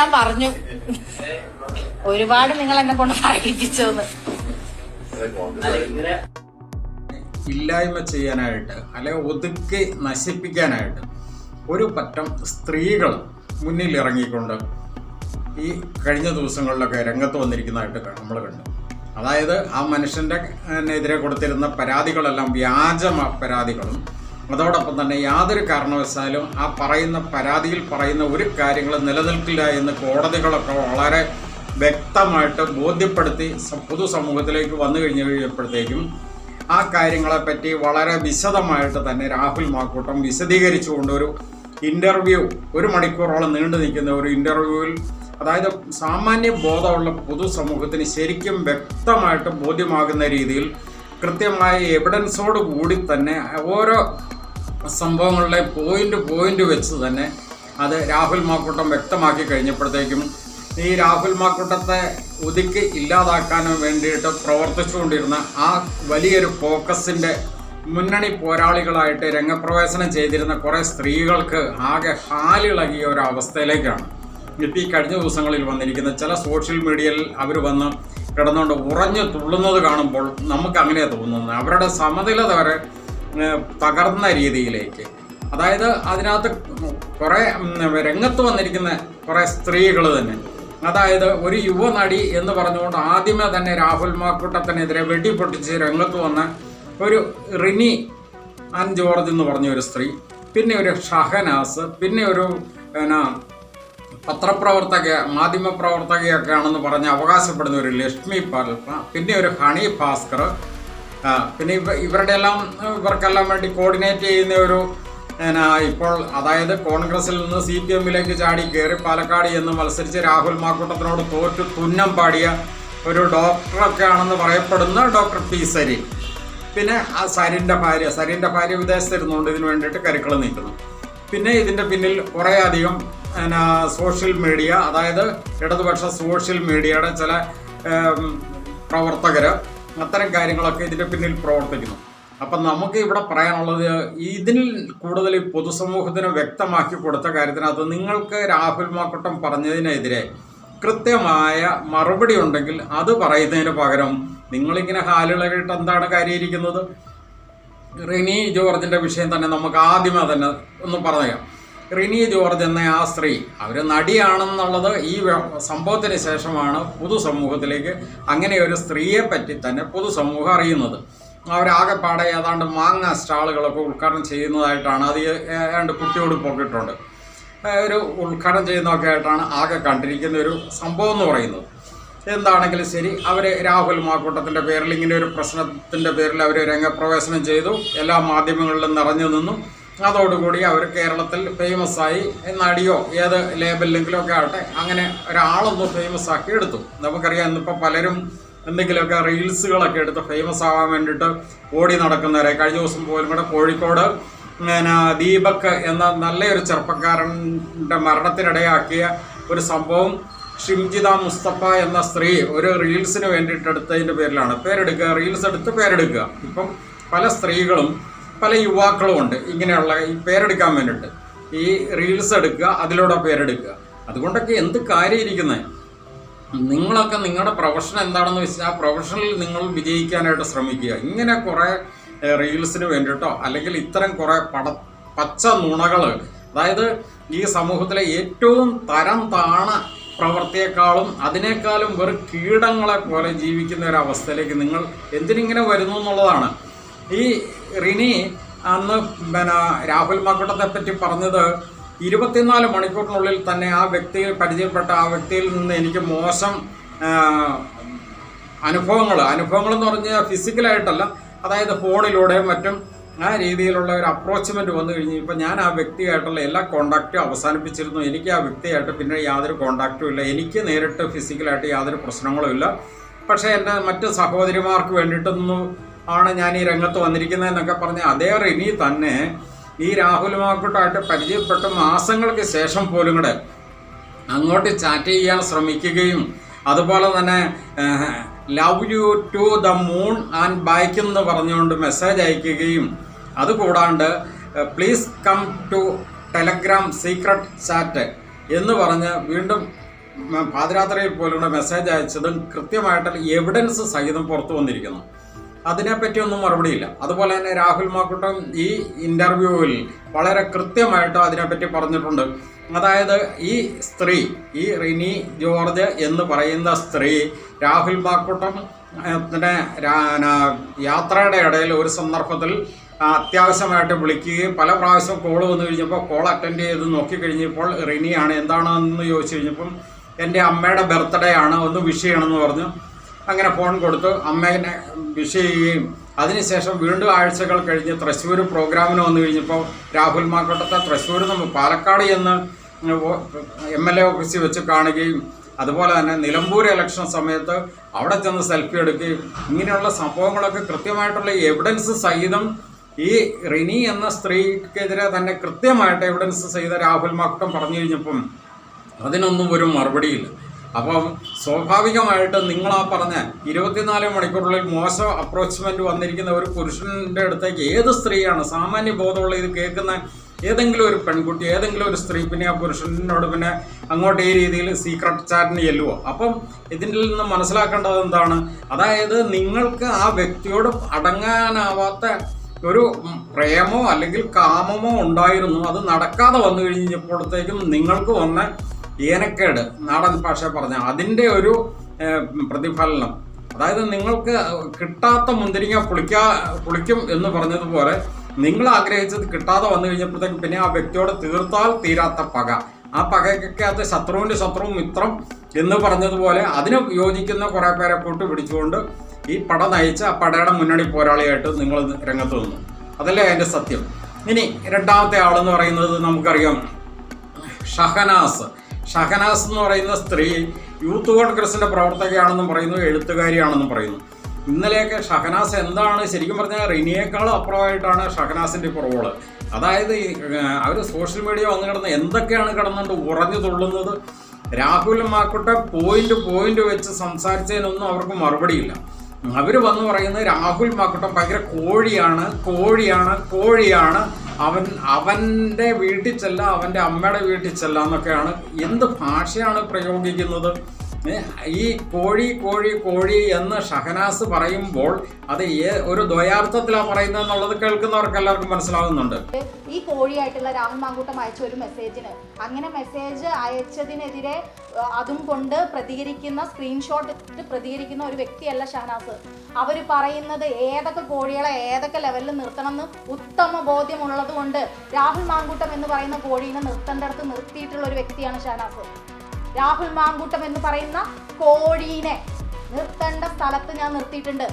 ഞാൻ പറഞ്ഞു. ഒരുപാട് നിങ്ങൾ എന്നെ കൊണ്ട് പറയിപ്പിച്ചോന്ന്. ഇല്ലായ്മ ചെയ്യാനായിട്ട് അല്ലെ ഒതുക്കി നശിപ്പിക്കാനായിട്ട് ഒരു പറ്റം സ്ത്രീകൾ മുന്നിൽ ഇറങ്ങിക്കൊണ്ട് ഈ കഴിഞ്ഞ ദിവസങ്ങളിലൊക്കെ രംഗത്ത് വന്നിരിക്കുന്നതായിട്ട് നമ്മൾ കണ്ടു. അതായത് ആ മനുഷ്യന്റെ എതിരെ കൊടുത്തിരുന്ന പരാതികളെല്ലാം വ്യാജ പരാതികളും അതോടൊപ്പം തന്നെ യാതൊരു കാരണവശാലും ആ പറയുന്ന പരാതിയിൽ പറയുന്ന ഒരു കാര്യങ്ങളും നിലനിൽക്കില്ല എന്ന് കോടതികളൊക്കെ വളരെ വ്യക്തമായിട്ട് ബോധ്യപ്പെടുത്തി പൊതുസമൂഹത്തിലേക്ക് വന്നു കഴിഞ്ഞു കഴിയുമ്പോഴത്തേക്കും ആ കാര്യങ്ങളെപ്പറ്റി വളരെ വിശദമായിട്ട് തന്നെ രാഹുൽ മാക്കൂട്ടം വിശദീകരിച്ചുകൊണ്ട് ഒരു ഇന്റർവ്യൂ ഒരു മണിക്കൂറോളം നീണ്ടു നിൽക്കുന്ന ഒരു ഇന്റർവ്യൂവിൽ അതായത് സാമാന്യ ബോധമുള്ള പൊതുസമൂഹത്തിന് ശരിക്കും വ്യക്തമായിട്ട് ബോധ്യമാകുന്ന രീതിയിൽ കൃത്യമായ എവിഡൻസോട് കൂടി തന്നെ ഓരോ സംഭവങ്ങളുടെ പോയിന്റ് പോയിന്റ് വെച്ച് തന്നെ അത് രാഹുൽ മാക്കൂട്ടം വ്യക്തമാക്കി കഴിഞ്ഞപ്പോഴത്തേക്കും ഈ രാഹുൽ മാക്കൂട്ടത്തെ ഒതുക്കി ഇല്ലാതാക്കാനും വേണ്ടിയിട്ട് പ്രവർത്തിച്ചുകൊണ്ടിരുന്ന ആ വലിയൊരു ഫോക്കസിന്റെ മുന്നണി പോരാളികളായിട്ട് രംഗപ്രവേശനം ചെയ്തിരുന്ന കുറേ സ്ത്രീകൾക്ക് ആകെ ഹാലിളകിയ ഒരു അവസ്ഥയിലേക്കാണ്. ഇപ്പം ഈ കഴിഞ്ഞ ദിവസങ്ങളിൽ വന്നിരിക്കുന്ന ചില സോഷ്യൽ മീഡിയയിൽ അവർ വന്ന് കിടന്നുകൊണ്ട് ഉറഞ്ഞു തുള്ളുന്നത് കാണുമ്പോൾ നമുക്ക് അങ്ങനെയാണ് തോന്നുന്നത്. അവരുടെ സമനില വരെ തകർന്ന രീതിയിലേക്ക്. അതായത് അതിനകത്ത് കുറേ രംഗത്ത് വന്നിരിക്കുന്ന കുറേ സ്ത്രീകൾ തന്നെ. അതായത് ഒരു യുവനടി എന്ന് പറഞ്ഞുകൊണ്ട് ആദ്യമേ തന്നെ രാഹുൽ മാക്കൂട്ടത്തിനെതിരെ വെടിപൊട്ടിച്ച് രംഗത്ത് വന്ന ഒരു റിനി ആൻ ജോർജ് എന്ന് പറഞ്ഞ ഒരു സ്ത്രീ പിന്നെ ഒരു ഷഹനാസ് പിന്നെ ഒരു എന്നാ പത്രപ്രവർത്തക മാധ്യമപ്രവർത്തകയൊക്കെ ആണെന്ന് പറഞ്ഞ് അവകാശപ്പെടുന്ന ഒരു ലക്ഷ്മി പാൽപ്പ പിന്നെ ഒരു ഹണി ഭാസ്കർ ആ, പിന്നെ ഇവ ഇവരുടെ എല്ലാം ഇവർക്കെല്ലാം വേണ്ടി കോർഡിനേറ്റ് ചെയ്യുന്ന ഒരു ഇപ്പോൾ അതായത് കോൺഗ്രസിൽ നിന്ന് സി പി എമ്മിലേക്ക് ചാടി കയറി പാലക്കാട് എന്ന് മത്സരിച്ച് രാഹുൽ മാക്കൂട്ടത്തിനോട് തോറ്റു തുന്നം പാടിയ ഒരു ഡോക്ടറൊക്കെ ആണെന്ന് പറയപ്പെടുന്ന ഡോക്ടർ പി സരി പിന്നെ ആ സരിന്റെ ഭാര്യ സരിന്റെ ഭാര്യ വിദേശത്തിരുന്നുകൊണ്ട് ഇതിനു വേണ്ടിയിട്ട് കരുക്കൾ നീക്കുന്നു പിന്നെ ഇതിന്റെ പിന്നിൽ കുറേയധികം സോഷ്യൽ മീഡിയ അതായത് ഇടതുപക്ഷ സോഷ്യൽ മീഡിയയുടെ ചില പ്രവർത്തകർ അത്തരം കാര്യങ്ങളൊക്കെ ഇതിന്റെ പിന്നിൽ പ്രവർത്തിക്കുന്നു. അപ്പം നമുക്ക് ഇവിടെ പറയാനുള്ളത് ഇതിൽ കൂടുതൽ പൊതുസമൂഹത്തിന് വ്യക്തമാക്കി കൊടുത്ത കാര്യത്തിനകത്ത് നിങ്ങൾക്ക് രാഹുൽ മാക്കുട്ടം പറഞ്ഞതിനെതിരെ കൃത്യമായ മറുപടി ഉണ്ടെങ്കിൽ അത് പറയുന്നതിന് പകരം നിങ്ങളിങ്ങനെ ഹാലുകളായിട്ട് എന്താണ് കാര്യമിരിക്കുന്നത് റിനി ജോർജിന്റെ വിഷയം തന്നെ നമുക്ക് ആദ്യമേ തന്നെ ഒന്ന് പറയാം റിനി ജോർജ് എന്ന ആ സ്ത്രീ അവർ നടിയാണെന്നുള്ളത് ഈ സംഭവത്തിന് ശേഷമാണ് പൊതുസമൂഹത്തിലേക്ക് അങ്ങനെ ഒരു സ്ത്രീയെ പറ്റി തന്നെ പൊതുസമൂഹം അറിയുന്നത്. അവരാകെപ്പാടെ ഏതാണ്ട് മാങ്ങ സ്റ്റാളുകളൊക്കെ ഉദ്ഘാടനം ചെയ്യുന്നതായിട്ടാണ് അത് ഏതാണ്ട് കുട്ടിയോട് പോക്കിട്ടുണ്ട് ഒരു ഉദ്ഘാടനം ചെയ്യുന്നതൊക്കെ ആയിട്ടാണ് ആകെ കണ്ടിരിക്കുന്ന ഒരു സംഭവം എന്ന് പറയുന്നത്. എന്താണെങ്കിലും ശരി അവർ രാഹുൽ മാക്കൂട്ടത്തിന്റെ പേരിൽ ഇങ്ങനെ ഒരു പ്രശ്നത്തിന്റെ പേരിൽ അവർ രംഗപ്രവേശനം ചെയ്തു. എല്ലാ മാധ്യമങ്ങളിലും നിറഞ്ഞു നിന്നു. അതോടുകൂടി അവർ കേരളത്തിൽ ഫേമസ് ആയി. നടിയോ ഏത് ലേബലിലെങ്കിലും ഒക്കെ ആവട്ടെ അങ്ങനെ ഒരാളൊന്ന് ഫേമസ് ആക്കി എടുത്തു. നമുക്കറിയാം ഇന്നിപ്പോൾ പലരും എന്തെങ്കിലുമൊക്കെ റീൽസുകളൊക്കെ എടുത്ത് ഫേമസ് ആവാൻ വേണ്ടിയിട്ട് ഓടി നടക്കുന്നവരെ. കഴിഞ്ഞ ദിവസം പോലും കൂടെ കോഴിക്കോട് പിന്നെ ദീപക് എന്ന നല്ലൊരു ചെറുപ്പക്കാരന്റെ മരണത്തിനിടയാക്കിയ ഒരു സംഭവം ഷിംജിത മുസ്തഫ എന്ന സ്ത്രീ ഒരു റീൽസിന് വേണ്ടിയിട്ട് എടുത്തതിന്റെ പേരിലാണ്. പേരെടുക്കുക റീൽസ് എടുത്ത് പേരെടുക്കുക. ഇപ്പം പല സ്ത്രീകളും പല യുവാക്കളും ഉണ്ട്. ഇങ്ങനെയുള്ള ഈ പേരെടുക്കാൻ വേണ്ടിയിട്ട്. ഈ റീൽസ് എടുക്കുക അതിലൂടെ പേരെടുക്കുക. അതുകൊണ്ടൊക്കെ എന്ത് കാര്യം ഇരിക്കുന്നത് നിങ്ങളൊക്കെ നിങ്ങളുടെ പ്രൊഫഷൻ എന്താണെന്ന് വെച്ചാൽ ആ പ്രൊഫഷനിൽ നിങ്ങൾ വിജയിക്കാനായിട്ട് ശ്രമിക്കുക. ഇങ്ങനെ കുറേ റീൽസിന് വേണ്ടിയിട്ടോ അല്ലെങ്കിൽ ഇത്തരം കുറേ പട പച്ച നുണകൾ അതായത് ഈ സമൂഹത്തിലെ ഏറ്റവും തരം താണ പ്രവൃത്തിയേക്കാളും അതിനേക്കാളും വെറും കീടങ്ങളെ പോലെ ജീവിക്കുന്ന ഒരു അവസ്ഥയിലേക്ക് നിങ്ങൾ എന്തിനിങ്ങനെ വരുന്നു എന്നുള്ളതാണ്. ഈ റിനി അന്ന് പിന്നെ രാഹുൽ മക്കൂട്ടത്തെ പറ്റി പറഞ്ഞത് ഇരുപത്തിനാല് മണിക്കൂറിനുള്ളിൽ തന്നെ ആ വ്യക്തിയിൽ പരിചയപ്പെട്ട ആ വ്യക്തിയിൽ നിന്ന് എനിക്ക് മോശം അനുഭവങ്ങൾ അനുഭവങ്ങൾ എന്ന് പറഞ്ഞാൽ ഫിസിക്കലായിട്ടല്ല അതായത് ഫോണിലൂടെ മറ്റും ആ രീതിയിലുള്ള ഒരു അപ്രോച്ച്മെന്റ് വന്നു കഴിഞ്ഞ്. ഇപ്പം ഞാൻ ആ വ്യക്തിയായിട്ടുള്ള എല്ലാ കോണ്ടാക്റ്റും അവസാനിപ്പിച്ചിരുന്നു. എനിക്ക് ആ വ്യക്തിയായിട്ട് പിന്നെ യാതൊരു കോണ്ടാക്റ്റും ഇല്ല. എനിക്ക് നേരിട്ട് ഫിസിക്കലായിട്ട് യാതൊരു പ്രശ്നങ്ങളും ഇല്ല. പക്ഷേ എന്റെ മറ്റ് സഹോദരിമാർക്ക് വേണ്ടിയിട്ടൊന്നും ആണ് ഞാൻ ഈ രംഗത്ത് വന്നിരിക്കുന്നതെന്നൊക്കെ പറഞ്ഞ് അതേ റിനി തന്നെ ഈ രാഹുൽ മാക്കുട്ടായിട്ട് പരിചയപ്പെട്ട മാസങ്ങൾക്ക് ശേഷം പോലും കൂടെ അങ്ങോട്ട് ചാറ്റ് ചെയ്യാൻ ശ്രമിക്കുകയും അതുപോലെ തന്നെ love you to the moon and back എന്ന് പറഞ്ഞുകൊണ്ട് മെസ്സേജ് അയക്കുകയും അതുകൂടാണ്ട് please come to Telegram secret chat എന്ന് പറഞ്ഞ് വീണ്ടും പാതിരാത്രിയിൽ പോലുള്ള മെസ്സേജ് അയച്ചതും കൃത്യമായിട്ട് എവിഡൻസ് സഹിതം പുറത്തു വന്നിരിക്കുന്നു. അതിനെപ്പറ്റി ഒന്നും മറുപടിയില്ല. അതുപോലെ തന്നെ രാഹുൽ മാക്കൂട്ടം ഈ ഇന്റർവ്യൂവിൽ വളരെ കൃത്യമായിട്ട് അതിനെപ്പറ്റി പറഞ്ഞിട്ടുണ്ട്. അതായത് ഈ സ്ത്രീ ഈ റിനി ജോർജ് എന്ന് പറയുന്ന സ്ത്രീ രാഹുൽ മാക്കുട്ടം യാത്രയുടെ ഇടയിൽ ഒരു സന്ദർഭത്തിൽ അത്യാവശ്യമായിട്ട് വിളിക്കുകയും പല പ്രാവശ്യം കോൾ വന്നു കഴിഞ്ഞപ്പോൾ കോൾ അറ്റൻഡ് ചെയ്ത് നോക്കിക്കഴിഞ്ഞപ്പോൾ റിനിയാണ് എന്താണെന്ന് ചോദിച്ചു കഴിഞ്ഞപ്പം എന്റെ അമ്മയുടെ ബർത്ത്ഡേ ആണ് ഒന്ന് വിഷ് ചെയ്യണമെന്ന് പറഞ്ഞു. അങ്ങനെ ഫോൺ കൊടുത്തു. അമ്മേനെ വിഷ് ചെയ്യുകയും. അതിനുശേഷം വീണ്ടും ആഴ്ചകൾ കഴിഞ്ഞ് തൃശ്ശൂർ പ്രോഗ്രാമിന് വന്നു കഴിഞ്ഞപ്പോൾ രാഹുൽ മാക്കോട്ടത്തെ തൃശ്ശൂർ നമ്മൾ പാലക്കാട് എന്ന് എം എൽ എ ഓഫീസിൽ വെച്ച് കാണുകയും അതുപോലെ തന്നെ നിലമ്പൂർ ഇലക്ഷൻ സമയത്ത് അവിടെ ചെന്ന് സെൽഫി എടുക്കുകയും ഇങ്ങനെയുള്ള സംഭവങ്ങളൊക്കെ കൃത്യമായിട്ടുള്ള എവിഡൻസ് സഹിതം ഈ റിനി എന്ന സ്ത്രീക്കെതിരെ തന്നെ കൃത്യമായിട്ട് എവിഡൻസ് ചെയ്ത രാഹുൽ മാക്കോട്ടം പറഞ്ഞു കഴിഞ്ഞപ്പം അതിനൊന്നും ഒരു മറുപടിയില്ല. അപ്പം സ്വാഭാവികമായിട്ട് നിങ്ങൾ ആ പറഞ്ഞ ഇരുപത്തിനാല് മണിക്കൂറിനുള്ളിൽ മോശം അപ്രോച്ച്മെന്റ് വന്നിരിക്കുന്ന ഒരു പുരുഷന്റെ അടുത്തേക്ക് ഏത് സ്ത്രീയാണ് സാമാന്യ ബോധമുള്ള ഇത് കേൾക്കുന്ന ഏതെങ്കിലും ഒരു പെൺകുട്ടി ഏതെങ്കിലും ഒരു സ്ത്രീ പിന്നെ ആ പുരുഷനോട് പിന്നെ അങ്ങോട്ട് ഈ രീതിയിൽ സീക്രട്ട് ചാറ്റിന് ചെല്ലുവോ? അപ്പം ഇതിന്റെ നിന്ന് മനസ്സിലാക്കേണ്ടത് എന്താണ്? അതായത് നിങ്ങൾക്ക് ആ വ്യക്തിയോട് അടങ്ങാനാവാത്ത ഒരു പ്രേമോ അല്ലെങ്കിൽ കാമമോ ഉണ്ടായിരുന്നു. അത് നടക്കാതെ വന്നു കഴിഞ്ഞപ്പോഴത്തേക്കും നിങ്ങൾക്ക് വന്ന ഏനക്കേട് നാടൻ ഭാഷ പറഞ്ഞ അതിന്റെ ഒരു പ്രതിഫലനം. അതായത് നിങ്ങൾക്ക് കിട്ടാത്ത മുന്തിരിങ്ങ പുളിക്കാ പുളിക്കും എന്ന് പറഞ്ഞതുപോലെ നിങ്ങൾ ആഗ്രഹിച്ചത് കിട്ടാതെ വന്നു കഴിഞ്ഞപ്പോഴത്തേക്കും പിന്നെ ആ വ്യക്തിയോട് തീർത്താൽ തീരാത്ത പക. ആ പകയ്ക്കകത്ത് ശത്രുവിന്റെ ശത്രുവും മിത്രം എന്ന് പറഞ്ഞതുപോലെ അതിന് യോജിക്കുന്ന കുറേ പേരെ കൂട്ട് പിടിച്ചുകൊണ്ട് ഈ പട നയിച്ച ആ പടയുടെ മുന്നണി പോരാളിയായിട്ട് നിങ്ങൾ രംഗത്ത് നിന്നു അതല്ലേ അതിന്റെ സത്യം? ഇനി രണ്ടാമത്തെ ആളെന്ന് പറയുന്നത് നമുക്കറിയാം ഷഹനാസ്. ഷഹനാസ് എന്ന് പറയുന്ന സ്ത്രീ യൂത്ത് കോൺഗ്രസിന്റെ പ്രവർത്തകയാണെന്നും പറയുന്നു എഴുത്തുകാരിയാണെന്നും പറയുന്നു. ഇന്നലെയൊക്കെ ഷഹനാസ് എന്താണ് ശരിക്കും പറഞ്ഞാൽ റിനിയേക്കാളും അപ്പുറമായിട്ടാണ് ഷഹനാസിന്റെ ഇപ്പോൾ റോൾ അതായത് അവർ സോഷ്യൽ മീഡിയ വന്നു കിടന്ന് എന്തൊക്കെയാണ് കിടന്നുകൊണ്ട് ഉറഞ്ഞു തുള്ളുന്നത്? രാഹുൽ മാക്കുട്ടെ പോയിന്റ് പോയിന്റ് വെച്ച് സംസാരിച്ചതിനൊന്നും അവർക്ക് മറുപടിയില്ല അവർ വന്ന് പറയുന്നത് രാഹുൽ മാക്കുട്ടം ഭയങ്കര കോഴിയാണ് കോഴിയാണ് കോഴിയാണ് അവൻ അവന്റെ വീട്ടിൽ ചെല്ലാം അവന്റെ അമ്മയുടെ വീട്ടിൽ ചെല്ലാം എന്നൊക്കെയാണ് എന്ത് ഭാഷയാണ് പ്രയോഗിക്കുന്നത്? ഈ കോഴി കോഴി കോഴി എന്ന് ഷഹനാസ് പറയുമ്പോൾ അത് ഒരു ദ്വയാർത്ഥത്തിലാണ് പറയുന്നത് എന്നുള്ളത് കേൾക്കുന്നവർക്ക് എല്ലാവർക്കും മനസ്സിലാവുന്നുണ്ട്. ഈ കോഴിയായിട്ടുള്ള രാഹുൽ മാങ്കൂട്ടം അയച്ച ഒരു മെസ്സേജിന്. അങ്ങനെ മെസ്സേജ് അയച്ചതിനെതിരെ അതും കൊണ്ട് പ്രതികരിക്കുന്ന സ്ക്രീൻഷോട്ട് പ്രതികരിക്കുന്ന ഒരു വ്യക്തിയല്ല ഷഹനാസ്. അവർ പറയുന്നത് ഏതൊക്കെ കോഴികളെ ഏതൊക്കെ ലെവലിൽ നിർത്തണം എന്ന് ഉത്തമ ബോധ്യമുള്ളത് കൊണ്ട് രാഹുൽ മാങ്കൂട്ടം എന്ന് പറയുന്ന കോഴീനെ നിർത്തേണ്ടടുത്ത് നിർത്തിയിട്ടുള്ള ഒരു വ്യക്തിയാണ് ഷഹനാസ്. രാഹുൽ മാങ്കൂട്ടം എന്ന് പറയുന്ന കോഴീനെ നിർത്തേണ്ട സ്ഥലത്ത് ഞാൻ നിർത്തിയിട്ടുണ്ട്.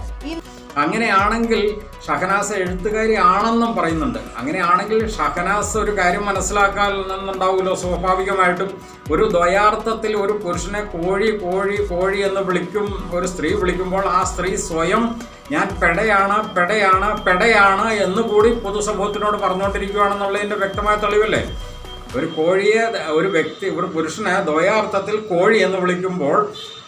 അങ്ങനെയാണെങ്കിൽ ഷഹനാസ് എഴുത്തുകാരി ആണെന്നും പറയുന്നുണ്ട്. അങ്ങനെയാണെങ്കിൽ ഷഹനാസ് ഒരു കാര്യം മനസ്സിലാക്കാനുണ്ടാവുമല്ലോ സ്വാഭാവികമായിട്ടും. ഒരു ദ്വയാർത്ഥത്തിൽ ഒരു പുരുഷനെ കോഴി കോഴി കോഴി എന്ന് വിളിക്കും ഒരു സ്ത്രീ വിളിക്കുമ്പോൾ ആ സ്ത്രീ സ്വയം ഞാൻ പെടയാണ് പെടയാണ് പെടയാണ് എന്ന് കൂടി പൊതുസമൂഹത്തിനോട് പറഞ്ഞുകൊണ്ടിരിക്കുകയാണെന്നുള്ളതിന്റെ വ്യക്തമായ തെളിവല്ലേ? ഒരു കോഴിയെ ഒരു വ്യക്തി ഒരു പുരുഷനെ ദ്വയാർത്ഥത്തിൽ കോഴി എന്ന് വിളിക്കുമ്പോൾ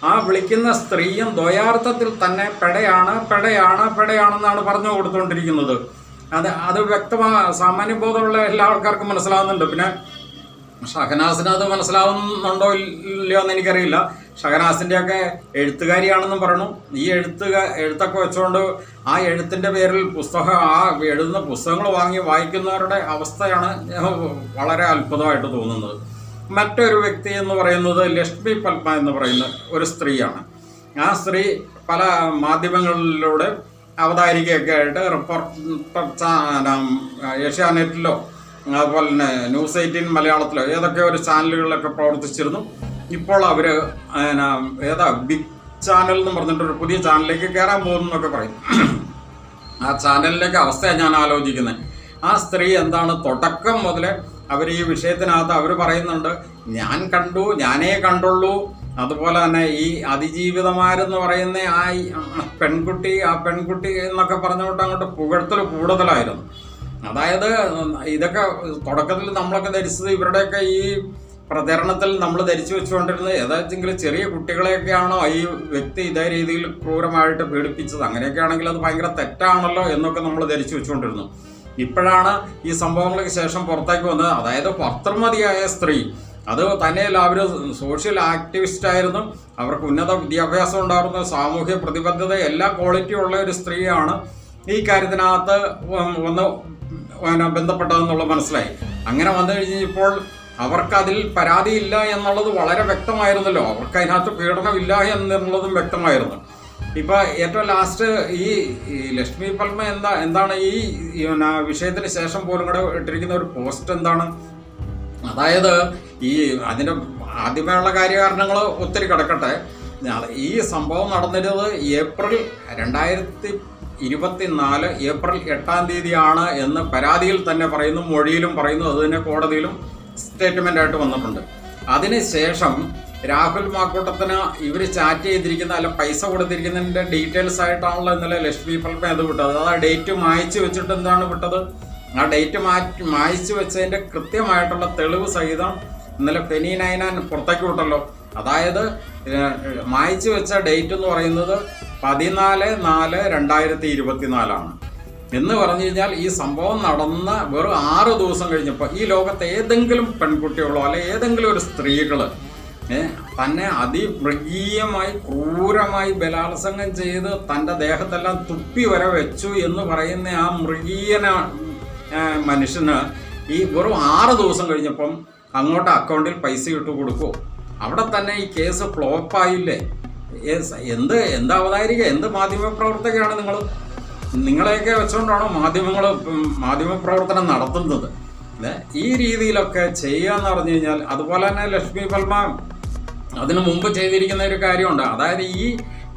ആ വിളിക്കുന്ന സ്ത്രീയും ദ്വയാർത്ഥത്തിൽ തന്നെ പെടയാണ് പെടയാണ് പെടയാണെന്നാണ് പറഞ്ഞു കൊടുത്തുകൊണ്ടിരിക്കുന്നത് അത് അത് വ്യക്തമാ സാമാന്യബോധമുള്ള എല്ലാ ആൾക്കാർക്കും മനസ്സിലാവുന്നുണ്ട്. പിന്നെ ഷഹനാസിന് അത് മനസ്സിലാവുന്നുണ്ടോ ഇല്ലയോ എന്ന് എനിക്കറിയില്ല. ഷഹനാസിന്റെ ഒക്കെ എഴുത്തുകാരിയാണെന്നും പറഞ്ഞു. ഈ എഴുത്തുക എഴുത്തൊക്കെ വെച്ചുകൊണ്ട് ആ എഴുത്തിന്റെ പേരിൽ പുസ്തകം ആ എഴുതുന്ന പുസ്തകങ്ങൾ വാങ്ങി വായിക്കുന്നവരുടെ അവസ്ഥയാണ് വളരെ അത്ഭുതമായിട്ട് തോന്നുന്നത്. മറ്റൊരു വ്യക്തി എന്ന് പറയുന്നത് ലക്ഷ്മി പത്മ എന്ന് പറയുന്ന ഒരു സ്ത്രീയാണ്. ആ സ്ത്രീ പല മാധ്യമങ്ങളിലൂടെ അവതാരികയൊക്കെ ആയിട്ട് റിപ്പോർട്ട് ഏഷ്യാനെറ്റിലോ അതുപോലെ തന്നെ ന്യൂസ് എയ്റ്റീൻ മലയാളത്തിലോ ഏതൊക്കെ ഒരു ചാനലുകളിലൊക്കെ പ്രവർത്തിച്ചിരുന്നു. ഇപ്പോൾ അവർ ഏതാ ബിഗ് ചാനൽ എന്ന് പറഞ്ഞിട്ടൊരു പുതിയ ചാനലിലേക്ക് കയറാൻ പോകുന്നു എന്നൊക്കെ പറയും. ആ ചാനലിലേക്ക് അവസ്ഥയാണ് ഞാൻ ആലോചിക്കുന്നത് ആ സ്ത്രീ എന്താണ് തുടക്കം മുതൽ അവർ ഈ വിഷയത്തിനകത്ത് അവർ പറയുന്നുണ്ട് ഞാൻ കണ്ടു ഞാനേ കണ്ടുള്ളൂ. അതുപോലെ തന്നെ ഈ അതിജീവിതമാരെന്ന് പറയുന്ന ആ പെൺകുട്ടി ആ പെൺകുട്ടി എന്നൊക്കെ പറഞ്ഞുകൊണ്ട് അങ്ങോട്ട് പുകഴ്ത്തൽ കൂടുതലായിരുന്നു. അതായത് ഇതൊക്കെ തുടക്കത്തിൽ നമ്മളൊക്കെ ധരിച്ചത് ഇവരുടെയൊക്കെ ഈ പ്രചരണത്തിൽ നമ്മൾ ധരിച്ചു വെച്ചുകൊണ്ടിരുന്നത് ഏതാച്ചെങ്കിലും ചെറിയ കുട്ടികളെയൊക്കെയാണോ ഈ വ്യക്തി ഇതേ രീതിയിൽ ക്രൂരമായിട്ട് പീഡിപ്പിച്ചത്? അങ്ങനെയൊക്കെ ആണെങ്കിൽ അത് ഭയങ്കര തെറ്റാണല്ലോ എന്നൊക്കെ നമ്മൾ ധരിച്ചു വെച്ചുകൊണ്ടിരുന്നു. ഇപ്പോഴാണ് ഈ സംഭവങ്ങൾക്ക് ശേഷം പുറത്തേക്ക് വന്നത്. അതായത് ഭർത്തൃമതിയായ സ്ത്രീ. അത് തന്നെയല്ല അവർ സോഷ്യൽ ആക്ടിവിസ്റ്റ് ആയിരുന്നു. അവർക്ക് ഉന്നത വിദ്യാഭ്യാസം ഉണ്ടായിരുന്നു. സാമൂഹ്യ പ്രതിബദ്ധത എല്ലാ ക്വാളിറ്റിയും ഉള്ള ഒരു സ്ത്രീയാണ് ഈ കാര്യത്തിനകത്ത് വന്ന് ബന്ധപ്പെട്ടതെന്നുള്ള മനസ്സിലായി. അങ്ങനെ വന്നു കഴിഞ്ഞപ്പോൾ അവർക്ക് അതിൽ പരാതിയില്ല എന്നുള്ളത് വളരെ വ്യക്തമായിരുന്നല്ലോ. അവർക്ക് അതിനകത്ത് പീഡനമില്ല എന്നുള്ളതും വ്യക്തമായിരുന്നു. ഇപ്പൊ ഏറ്റവും ലാസ്റ്റ് ഈ ലക്ഷ്മി പൽമ എന്താ എന്താണ് ഈ ഈ വിഷയത്തിന് ശേഷം പോലും കൂടെ ഇട്ടിരിക്കുന്ന ഒരു പോസ്റ്റ് എന്താണ്? അതായത് ഈ അതിന്റെ ആദ്യമേയുള്ള കാര്യകാരണങ്ങൾ ഒത്തിരി കിടക്കട്ടെ. ഈ സംഭവം നടന്നിരുന്നത് ഏപ്രിൽ രണ്ടായിരത്തി ഇരുപത്തിനാല് ഏപ്രിൽ എട്ടാം തീയതിയാണ് എന്ന് പരാതിയിൽ തന്നെ പറയുന്നു മൊഴിയിലും പറയുന്നു അത് തന്നെ കോടതിയിലും സ്റ്റേറ്റ്മെന്റ് ആയിട്ട് വന്നിട്ടുണ്ട്. അതിനുശേഷം രാഹുൽ മാക്കൂട്ടത്തിന് ഇവർ ചാറ്റ് ചെയ്തിരിക്കുന്ന അല്ല പൈസ കൊടുത്തിരിക്കുന്നതിന്റെ ഡീറ്റെയിൽസ് ആയിട്ടാണല്ലോ ഇന്നലെ ലക്ഷ്മി പൽപ്പ അത് വിട്ടത്. അത് ആ ഡേറ്റ് മായ്ച്ചു വെച്ചിട്ട് എന്താണ് വിട്ടത്? ആ ഡേറ്റ് മാറ്റി മായ്ച്ചു വെച്ചതിന്റെ കൃത്യമായിട്ടുള്ള തെളിവ് സഹിതം ഇന്നലെ ഫെനി നൈനാൻ പുറത്തേക്ക് വിട്ടല്ലോ. അതായത് ഏഹ്, വെച്ച ഡേറ്റ് എന്ന് പറയുന്നത് പതിനാല് നാല് രണ്ടായിരത്തി ഇരുപത്തിനാലാണ്. എന്ന് പറഞ്ഞു കഴിഞ്ഞാൽ ഈ സംഭവം നടന്ന വെറും ആറ് ദിവസം കഴിഞ്ഞപ്പോൾ ഈ ലോകത്തെ ഏതെങ്കിലും പെൺകുട്ടികളോ അല്ലെ ഏതെങ്കിലും ഒരു സ്ത്രീകൾ തന്നെ അതിമൃഗീയമായി ക്രൂരമായി ബലാത്സംഗം ചെയ്ത് തന്റെ ദേഹത്തെല്ലാം തുപ്പി വരെ വെച്ചു എന്ന് പറയുന്ന ആ മൃഗീയന മനുഷ്യന് ഈ വെറും ആറ് ദിവസം കഴിഞ്ഞപ്പം അങ്ങോട്ട് അക്കൗണ്ടിൽ പൈസ ഇട്ട് കൊടുക്കുമോ അവിടെ തന്നെ ഈ കേസ് ഫ്ലോപ്പായില്ലേ? എന്ത് എന്താവതായിരിക്കുക എന്ത് മാധ്യമ പ്രവർത്തകയാണ് നിങ്ങൾ നിങ്ങളെയൊക്കെ വെച്ചുകൊണ്ടാണ് മാധ്യമങ്ങൾ മാധ്യമ പ്രവർത്തനം നടത്തുന്നത്? ഈ രീതിയിലൊക്കെ ചെയ്യാന്ന് പറഞ്ഞു കഴിഞ്ഞാൽ അതുപോലെ തന്നെ ലക്ഷ്മി പൽമ അതിനു മുമ്പ് ചെയ്തിരിക്കുന്ന ഒരു കാര്യമുണ്ട്. അതായത് ഈ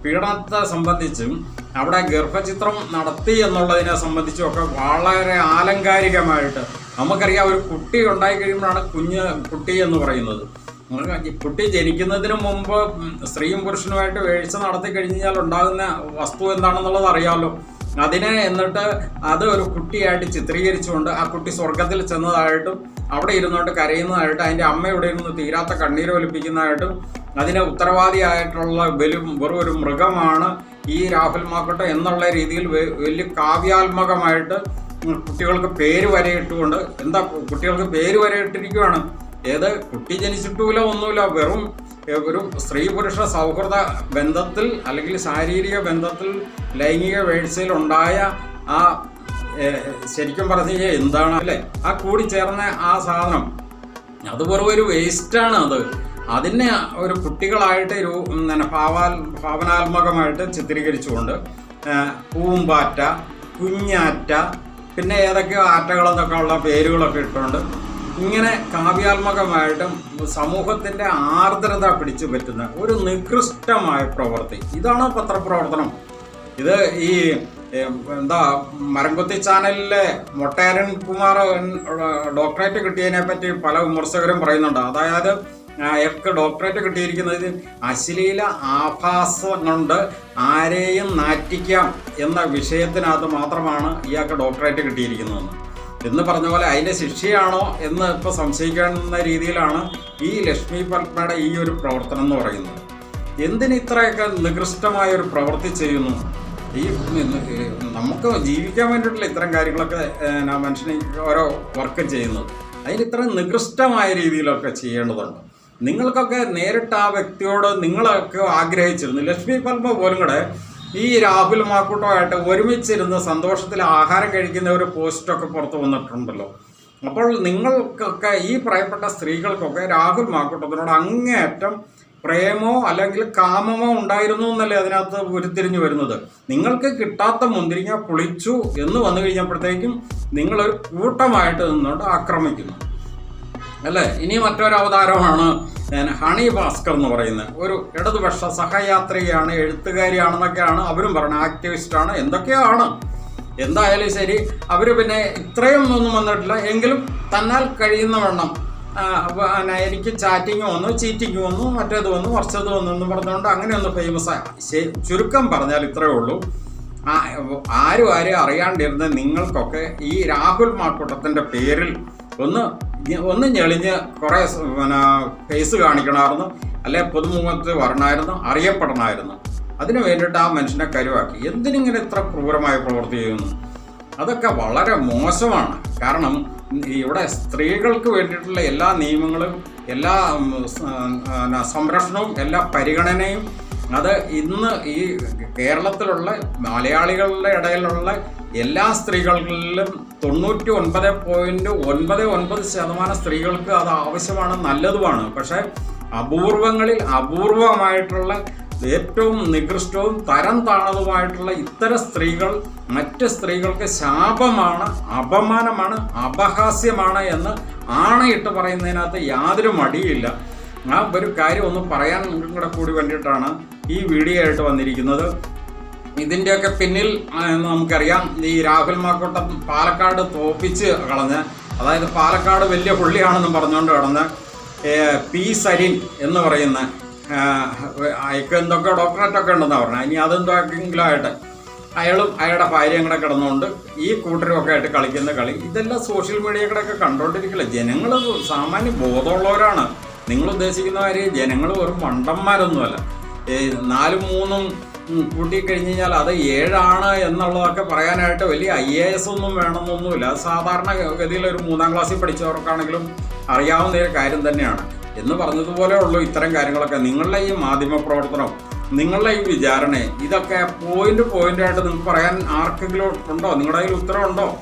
പീഡനത്തെ സംബന്ധിച്ചും അവിടെ ഗർഭചിത്രം നടത്തി എന്നുള്ളതിനെ സംബന്ധിച്ചും ഒക്കെ വളരെ ആലങ്കാരികമായിട്ട് നമുക്കറിയാം ഒരു കുട്ടി ഉണ്ടായി കഴിയുമ്പോഴാണ് കുഞ്ഞ് കുട്ടി എന്ന് പറയുന്നത്. കുട്ടി ജനിക്കുന്നതിന് മുമ്പ് സ്ത്രീയും പുരുഷനുമായിട്ട് വീഴ്ച നടത്തി കഴിഞ്ഞാൽ ഉണ്ടാകുന്ന വസ്തു എന്താണെന്നുള്ളത് അറിയാമല്ലോ അതിനെ എന്നിട്ട് അത് ഒരു കുട്ടിയായിട്ട് ചിത്രീകരിച്ചുകൊണ്ട് ആ കുട്ടി സ്വർഗത്തിൽ ചെന്നതായിട്ടും അവിടെ ഇരുന്നുകൊണ്ട് കരയുന്നതായിട്ടും അതിന്റെ അമ്മയുടെ ഇരുന്ന് തീരാത്ത കണ്ണീര് ഒലിപ്പിക്കുന്നതായിട്ടും അതിന് ഉത്തരവാദിയായിട്ടുള്ള വെലും വെറും ഒരു മൃഗമാണ് ഈ രാഹുൽ മാക്കട്ട് എന്നുള്ള രീതിയിൽ വലിയ കാവ്യാത്മകമായിട്ട് കുട്ടികൾക്ക് പേര് വരെ ഇട്ടുകൊണ്ട് എന്താ കുട്ടികൾക്ക് പേര് വരെ ഇട്ടിരിക്കുകയാണ് ഏത് കുട്ടി ജനിച്ചിട്ടുമില്ല ഒന്നുമില്ല വെറും ഒരു സ്ത്രീ പുരുഷ സൗഹൃദ ബന്ധത്തിൽ അല്ലെങ്കിൽ ശാരീരിക ബന്ധത്തിൽ ലൈംഗിക വീഴ്ചയിലുണ്ടായ ആ ശരിക്കും പറഞ്ഞു കഴിഞ്ഞാൽ എന്താണ് അല്ലേ? ആ കൂടി ചേർന്ന ആ സാധനം അത് വെറും ഒരു വേസ്റ്റാണ് അത്. അതിനെ ഒരു കുട്ടികളായിട്ട് രൂ പിന്നെ ഭാവാൽ ഭാവനാത്മകമായിട്ട് ചിത്രീകരിച്ചുകൊണ്ട് പൂമ്പാറ്റ കുഞ്ഞാറ്റ പിന്നെ ഏതൊക്കെയോ ആറ്റകളെന്നൊക്കെ ഉള്ള പേരുകളൊക്കെ ഇട്ടുകൊണ്ട് ഇങ്ങനെ കാവ്യാത്മകമായിട്ടും സമൂഹത്തിന്റെ ആർദ്രത പിടിച്ചു പറ്റുന്ന ഒരു നികൃഷ്ടമായ പ്രവൃത്തി. ഇതാണ് പത്രപ്രവർത്തനം? ഇത് ഈ എന്താ മരംകുത്തി ചാനലിലെ മൊട്ടേരൻ കുമാർ ഡോക്ടറേറ്റ് കിട്ടിയതിനെ പറ്റി പല വിമർശകരും പറയുന്നുണ്ട്. അതായത് അയാൾക്ക് ഡോക്ടറേറ്റ് കിട്ടിയിരിക്കുന്നത് അശ്ലീല ആഭാസം കൊണ്ട് ആരെയും നാറ്റിക്കാം എന്ന വിഷയത്തിനകത്ത് മാത്രമാണ് ഇയാൾക്ക് ഡോക്ടറേറ്റ് കിട്ടിയിരിക്കുന്നതെന്ന്. എന്ന് പറഞ്ഞ പോലെ അതിന്റെ ശിക്ഷയാണോ എന്ന് ഇപ്പൊ സംശയിക്കാവുന്ന രീതിയിലാണ് ഈ ലക്ഷ്മി പത്മയുടെ ഈ ഒരു പ്രവർത്തനം എന്ന് പറയുന്നത്. എന്തിന് ഇത്രയൊക്കെ നികൃഷ്ടമായ ഒരു പ്രവൃത്തി ചെയ്യുന്നു? ഈ നമുക്ക് ജീവിക്കാൻ വേണ്ടിയിട്ടുള്ള ഇത്തരം കാര്യങ്ങളൊക്കെ മനുഷ്യന് ഓരോ വർക്ക് ചെയ്യുന്നത്. അതിന് ഇത്ര നികൃഷ്ടമായ രീതിയിലൊക്കെ ചെയ്യേണ്ടതുണ്ട്. നിങ്ങൾക്കൊക്കെ നേരിട്ട് ആ വ്യക്തിയോട് നിങ്ങളൊക്കെ ആഗ്രഹിച്ചിരുന്നു. ലക്ഷ്മി പത്മ പോലും കൂടെ ഈ രാഹുൽ മാക്കൂട്ടമായിട്ട് ഒരുമിച്ചിരുന്ന് സന്തോഷത്തിൽ ആഹാരം കഴിക്കുന്ന ഒരു പോസ്റ്റൊക്കെ പുറത്തു വന്നിട്ടുണ്ടല്ലോ. അപ്പോൾ നിങ്ങൾക്കൊക്കെ ഈ പ്രയപ്പെട്ട സ്ത്രീകൾക്കൊക്കെ രാഹുൽ മാക്കൂട്ടത്തിനോട് അങ്ങേയറ്റം പ്രേമോ അല്ലെങ്കിൽ കാമമോ ഉണ്ടായിരുന്നു എന്നല്ലേ അതിനകത്ത് ഉരുത്തിരിഞ്ഞു വരുന്നത്? നിങ്ങൾക്ക് കിട്ടാത്ത മുന്തിരിങ്ങ പുളിച്ചു എന്ന് വന്നു കഴിഞ്ഞപ്പോഴത്തേക്കും നിങ്ങളൊരു കൂട്ടമായിട്ട് നിന്നുകൊണ്ട് ആക്രമിക്കുന്നു. അല്ലേ? ഇനി മറ്റൊരു അവതാരമാണ് ഹണി ഭാസ്കർ എന്ന് പറയുന്നത്. ഒരു ഇടതുപക്ഷ സഹയാത്രികയാണ് എഴുത്തുകാരിയാണെന്നൊക്കെയാണ് അവരും പറയുന്നത്. ആക്ടിവിസ്റ്റാണ് എന്തൊക്കെയാണ്? എന്തായാലും ശരി അവർ പിന്നെ ഇത്രയും ഒന്നും വന്നിട്ടില്ല. എങ്കിലും തന്നാൽ കഴിയുന്ന വണ്ണം എനിക്ക് ചാറ്റിങ് വന്നു ചീറ്റിങ് വന്നു മറ്റേത് വന്നു കുറച്ചത് വന്നു എന്ന് പറഞ്ഞുകൊണ്ട് അങ്ങനെ ഒന്ന് ഫേമസ് ആയി ചുരുക്കം പറഞ്ഞാൽ ഇത്രയേ ഉള്ളൂ. ആരും ആരും അറിയാണ്ടിരുന്ന നിങ്ങൾക്കൊക്കെ ഈ രാഹുൽ മാക്കൂട്ടത്തിന്റെ പേരിൽ ഒന്ന് ഒന്ന് ഞെളിഞ്ഞ് കുറേ പിന്നെ ഫേസ് കാണിക്കണമായിരുന്നു. അല്ലെ പൊതുമുഖത്ത് വരണമായിരുന്നു അറിയപ്പെടണമായിരുന്നു. അതിനു വേണ്ടിയിട്ട് ആ മനുഷ്യനെ കരുവാക്കി. എന്തിനിങ്ങനെ ഇത്ര ക്രൂരമായ പ്രവൃത്തി ചെയ്യുന്നു? അതൊക്കെ വളരെ മോശമാണ്. കാരണം ഇവിടെ സ്ത്രീകൾക്ക് വേണ്ടിയിട്ടുള്ള എല്ലാ നിയമങ്ങളും എല്ലാ സംരക്ഷണവും എല്ലാ പരിഗണനയും അത് ഇന്ന് ഈ കേരളത്തിലുള്ള മലയാളികളുടെ ഇടയിലുള്ള എല്ലാ സ്ത്രീകളിലും തൊണ്ണൂറ്റി ഒൻപത് പോയിന്റ് ഒൻപത് ഒൻപത് ശതമാനം സ്ത്രീകൾക്ക് അത് ആവശ്യമാണ് നല്ലതുമാണ്. പക്ഷെ അപൂർവങ്ങളിൽ അപൂർവമായിട്ടുള്ള ഏറ്റവും നികൃഷ്ടവും തരം താണതുമായിട്ടുള്ള ഇത്തരം സ്ത്രീകൾ മറ്റ് സ്ത്രീകൾക്ക് ശാപമാണ് അപമാനമാണ് അപഹാസ്യമാണ് എന്ന് ആണയിട്ട് പറയുന്നതിനകത്ത് യാതൊരു മടിയില്ല. ആ ഒരു കാര്യം ഒന്ന് പറയാൻ കൂടെ കൂടി വേണ്ടിയിട്ടാണ് ഈ വീഡിയോ ആയിട്ട് വന്നിരിക്കുന്നത്. ഇതിന്റെയൊക്കെ പിന്നിൽ നമുക്കറിയാം ഈ രാഹുൽ മാക്കോട്ടം പാലക്കാട് തോപ്പിച്ച് കളഞ്ഞ് അതായത് പാലക്കാട് വലിയ പുള്ളിയാണെന്ന് പറഞ്ഞുകൊണ്ട് കടന്ന് പി സരിൻ എന്ന് പറയുന്ന അയക്ക് എന്തൊക്കെ ഡോക്ടറേറ്റ് ഒക്കെ ഉണ്ടെന്ന് പറഞ്ഞു. ഇനി അതെന്തൊക്കെങ്കിലും ആയിട്ട് അയാളും അയാളുടെ ഭാര്യയും കൂടെ കിടന്നുകൊണ്ട് ഈ കൂട്ടരും ഒക്കെ ആയിട്ട് കളിക്കുന്ന കളി. ഇതെല്ലാം സോഷ്യൽ മീഡിയ കൂടെ ഒക്കെ കണ്ടുകൊണ്ടിരിക്കില്ല ജനങ്ങൾ സാമാന്യ ബോധമുള്ളവരാണ്. നിങ്ങൾ ഉദ്ദേശിക്കുന്ന കാര്യം ജനങ്ങൾ വെറും മണ്ടന്മാരൊന്നുമല്ല. നാലും മൂന്നും കൂട്ടി കഴിഞ്ഞ് കഴിഞ്ഞാൽ അത് ഏഴാണ് എന്നുള്ളതൊക്കെ പറയാനായിട്ട് വലിയ ഐ എ എസ് ഒന്നും വേണമെന്നൊന്നുമില്ല. സാധാരണ ഗതിയിൽ ഒരു മൂന്നാം ക്ലാസ്സിൽ പഠിച്ചവർക്കാണെങ്കിലും അറിയാവുന്ന ഒരു കാര്യം തന്നെയാണ്. എന്ന് പറഞ്ഞതുപോലെ ഉള്ളൂ ഇത്തരം കാര്യങ്ങളൊക്കെ. നിങ്ങളുടെ ഈ മാധ്യമ പ്രവർത്തനം നിങ്ങളുടെ ഈ വിചാരണ ഇതൊക്കെ പോയിന്റ് പോയിന്റ് ആയിട്ട് നിങ്ങൾക്ക് പറയാൻ ആർക്കെങ്കിലും ഉണ്ടോ? നിങ്ങളുടെ കയ്യിൽ ഉത്തരവുണ്ടോ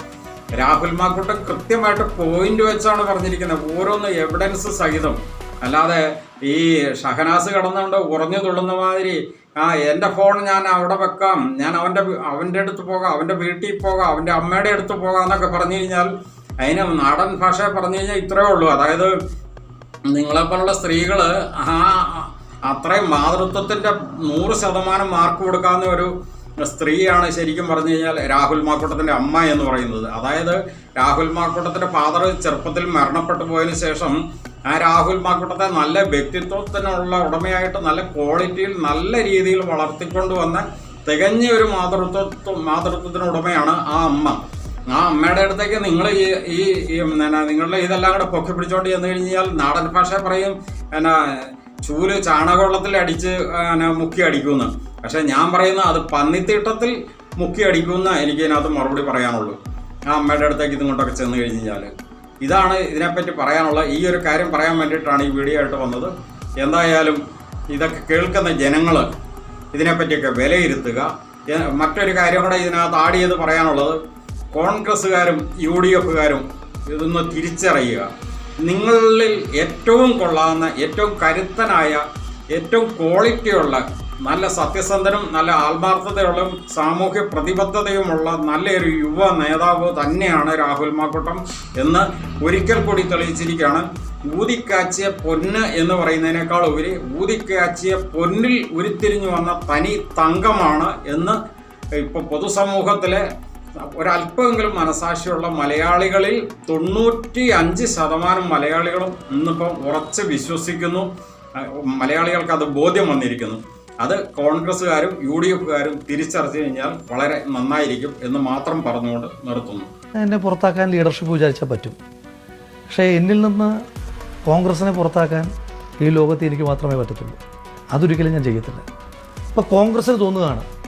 രാഹുൽ മാക്കൂട്ട് കൃത്യമായിട്ട് പോയിന്റ് വെച്ചാണ് പറഞ്ഞിരിക്കുന്നത്. ഓരോന്ന് എവിഡൻസ് സഹിതം. അല്ലാതെ ഈ ഷഹനാസ് കിടന്നുകൊണ്ട് ഉറഞ്ഞു തുള്ളുന്ന മാതിരി ആ എന്റെ ഫോൺ ഞാൻ അവിടെ വെക്കാം. ഞാൻ അവന്റെ അവന്റെ അടുത്ത് പോകാം അവന്റെ വീട്ടിൽ പോകാം അവന്റെ അമ്മയുടെ അടുത്ത് പോകാം എന്നൊക്കെ പറഞ്ഞു കഴിഞ്ഞാൽ അതിന് നാടൻ ഭാഷ പറഞ്ഞു കഴിഞ്ഞാൽ ഇത്രയേ ഉള്ളൂ. അതായത് നിങ്ങളെപ്പോലുള്ള സ്ത്രീകൾ ആ അത്രയും മാതൃത്വത്തിന്റെ നൂറ് ശതമാനം മാർക്ക് കൊടുക്കാവുന്ന ഒരു സ്ത്രീയാണ് ശരിക്കും പറഞ്ഞു കഴിഞ്ഞാൽ രാഹുൽ മാക്കൂട്ടത്തിന്റെ അമ്മ എന്ന് പറയുന്നത്. അതായത് രാഹുൽ മാക്കൂട്ടത്തിന്റെ ഫാദർ ചെറുപ്പത്തിൽ മരണപ്പെട്ടു പോയതിനു ശേഷം ആ രാഹുൽ മാക്കൂട്ടത്തെ നല്ല വ്യക്തിത്വത്തിനുള്ള ഉടമയായിട്ട് നല്ല ക്വാളിറ്റിയിൽ നല്ല രീതിയിൽ വളർത്തിക്കൊണ്ട് വന്ന തികഞ്ഞ ഒരു മാതൃത്വ മാതൃത്വത്തിന് ഉടമയാണ് ആ അമ്മ. ആ അമ്മയുടെ അടുത്തേക്ക് നിങ്ങൾ ഈ ഈ നിങ്ങളുടെ ഇതെല്ലാം കൂടെ പൊക്കി പിടിച്ചോണ്ട് ചെന്ന് കഴിഞ്ഞാൽ നാടൻ ഭാഷ പറയും എന്നാ ചൂൽ ചാണകവെള്ളത്തിൽ അടിച്ച് മുക്കി അടിക്കുമെന്ന്. പക്ഷെ ഞാൻ പറയുന്ന അത് പന്നിത്തീട്ടത്തിൽ മുക്കി അടിക്കുമെന്ന് എനിക്ക് ഇതിനകത്ത് മറുപടി പറയാനുള്ളൂ. ആ അമ്മയുടെ അടുത്തേക്ക് ഇതും കൊണ്ടൊക്കെ ചെന്ന് കഴിഞ്ഞ് കഴിഞ്ഞാൽ ഇതാണ് ഇതിനെപ്പറ്റി പറയാനുള്ള ഈ ഒരു കാര്യം പറയാൻ വേണ്ടിയിട്ടാണ് ഈ വീഡിയോ ആയിട്ട് വന്നത്. എന്തായാലും ഇതൊക്കെ കേൾക്കുന്ന ജനങ്ങൾ ഇതിനെപ്പറ്റിയൊക്കെ വിലയിരുത്തുക. മറ്റൊരു കാര്യം കൂടെ ഇതിനകത്ത് ആഡ് ചെയ്ത് പറയാനുള്ളത് കോൺഗ്രസ്സുകാരും യു ഡി എഫുകാരും ഇതൊന്ന് തിരിച്ചറിയുക. നിങ്ങളിൽ ഏറ്റവും കൊള്ളാവുന്ന ഏറ്റവും കരുത്തനായ ഏറ്റവും ക്വാളിറ്റിയുള്ള നല്ല സത്യസന്ധനും നല്ല ആത്മാർത്ഥതയുള്ള സാമൂഹ്യ പ്രതിബദ്ധതയുമുള്ള നല്ലൊരു യുവ നേതാവ് തന്നെയാണ് രാഹുൽ മാക്കൂട്ടം എന്ന് ഒരിക്കൽ കൂടി തെളിയിച്ചിരിക്കുകയാണ്. ഊതിക്കാച്ചിയ പൊന്ന് എന്ന് പറയുന്നതിനേക്കാൾ ഉപരി ഊതിക്കാച്ചിയ പൊന്നിൽ ഉരുത്തിരിഞ്ഞു വന്ന തനി തങ്കമാണ് എന്ന് ഇപ്പോൾ പൊതുസമൂഹത്തിലെ ഒരല്പമെങ്കിലും മനസാക്ഷിയുള്ള മലയാളികളിൽ തൊണ്ണൂറ്റി അഞ്ച് ശതമാനം മലയാളികളും ഇന്നിപ്പം ഉറച്ച് വിശ്വസിക്കുന്നു. മലയാളികൾക്ക് അത് ബോധ്യം വന്നിരിക്കുന്നു. അത് കോൺഗ്രസ്സുകാരും യു ഡി എഫുകാരും തിരിച്ചറിഞ്ഞു കഴിഞ്ഞാൽ വളരെ നന്നായിരിക്കും എന്ന് മാത്രം പറഞ്ഞുകൊണ്ട് നിർത്തുന്നു. എന്നെ പുറത്താക്കാൻ ലീഡർഷിപ്പ് വിചാരിച്ചാൽ പറ്റും. പക്ഷേ എന്നിൽ നിന്ന് കോൺഗ്രസിനെ പുറത്താക്കാൻ ഈ ലോകത്ത് എനിക്ക് മാത്രമേ പറ്റത്തുള്ളൂ. അതൊരിക്കലും ഞാൻ ചെയ്യത്തില്ല. ഇപ്പം കോൺഗ്രസ്സിന് തോന്നുകയാണ്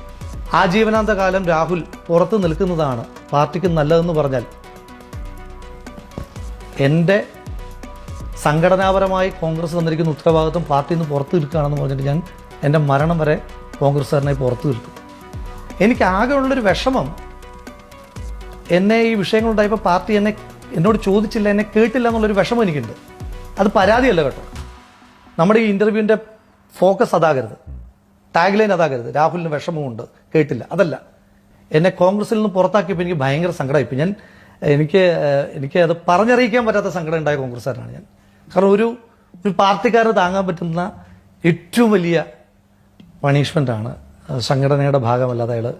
ആജീവനാന്ത കാലം രാഹുൽ പുറത്ത് നിൽക്കുന്നതാണ് പാർട്ടിക്ക് നല്ലതെന്ന് പറഞ്ഞാൽ. എന്റെ സംഘടനാപരമായി കോൺഗ്രസ് തന്നിരിക്കുന്ന ഉത്തരവാദിത്വം പാർട്ടിയിൽ നിന്ന് പുറത്ത് നിൽക്കുകയാണെന്ന് പറഞ്ഞിട്ട് ഞാൻ എന്റെ മരണം വരെ കോൺഗ്രസ്സുകാരനെ പുറത്തു നിൽക്കും. എനിക്ക് ആകെയുള്ളൊരു വിഷമം എന്നെ ഈ വിഷയങ്ങളുണ്ടായപ്പോൾ പാർട്ടി എന്നെ എന്നോട് ചോദിച്ചില്ല എന്നെ കേട്ടില്ല എന്നുള്ളൊരു വിഷമം എനിക്കുണ്ട്. അത് പരാതിയല്ല കേട്ടോ. നമ്മുടെ ഈ ഇന്റർവ്യൂവിന്റെ ഫോക്കസ് അതാകരുത്. ടാഗ് ലൈൻ അതാകരുത്. രാഹുലിന് വിഷമമുണ്ട്. കേട്ടില്ല. അതല്ല. എന്നെ കോൺഗ്രസിൽ നിന്ന് പുറത്താക്കിയപ്പോൾ എനിക്ക് ഭയങ്കര സങ്കടമായിപ്പോൾ ഞാൻ എനിക്ക് എനിക്ക് അത് പറഞ്ഞറിയിക്കാൻ പറ്റാത്ത സങ്കടം ഉണ്ടായ കോൺഗ്രസ്സുകാരനാണ് ഞാൻ. കാരണം ഒരു ഒരു പാർട്ടിക്കാരന് താങ്ങാൻ പറ്റുന്ന ഏറ്റവും വലിയ പണിഷ്മെന്റാണ് സംഘടനയുടെ ഭാഗമല്ലാതെ അയാൾ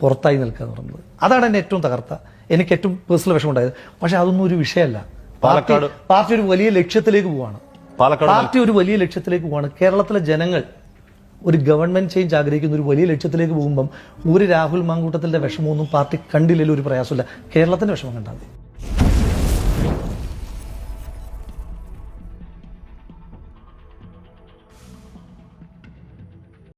പുറത്തായി നിൽക്കുക എന്ന് പറയുന്നത്. അതാണ് എന്നെ ഏറ്റവും തകർത്ത. എനിക്ക് ഏറ്റവും പേഴ്സണൽ വിഷമുണ്ടായത് പക്ഷെ അതൊന്നും ഒരു വിഷയമല്ല. പാർട്ടി പാലക്കാട്- പാർട്ടി ഒരു വലിയ ലക്ഷ്യത്തിലേക്ക് പോവാണ്. പാലക്കാട് പാർട്ടി ഒരു വലിയ ലക്ഷ്യത്തിലേക്ക് പോവാണ്. കേരളത്തിലെ ജനങ്ങൾ ഒരു ഗവൺമെന്റ് ചേഞ്ച് ആഗ്രഹിക്കുന്ന ഒരു വലിയ ലക്ഷ്യത്തിലേക്ക് പോകുമ്പം ഒരു രാഹുൽ മാങ്കൂട്ടത്തിന്റെ വിഷമമൊന്നും പാർട്ടി കണ്ടില്ലെങ്കിൽ ഒരു പ്രയാസമില്ല. കേരളത്തിന്റെ വിഷമം കണ്ടാൽ മതി.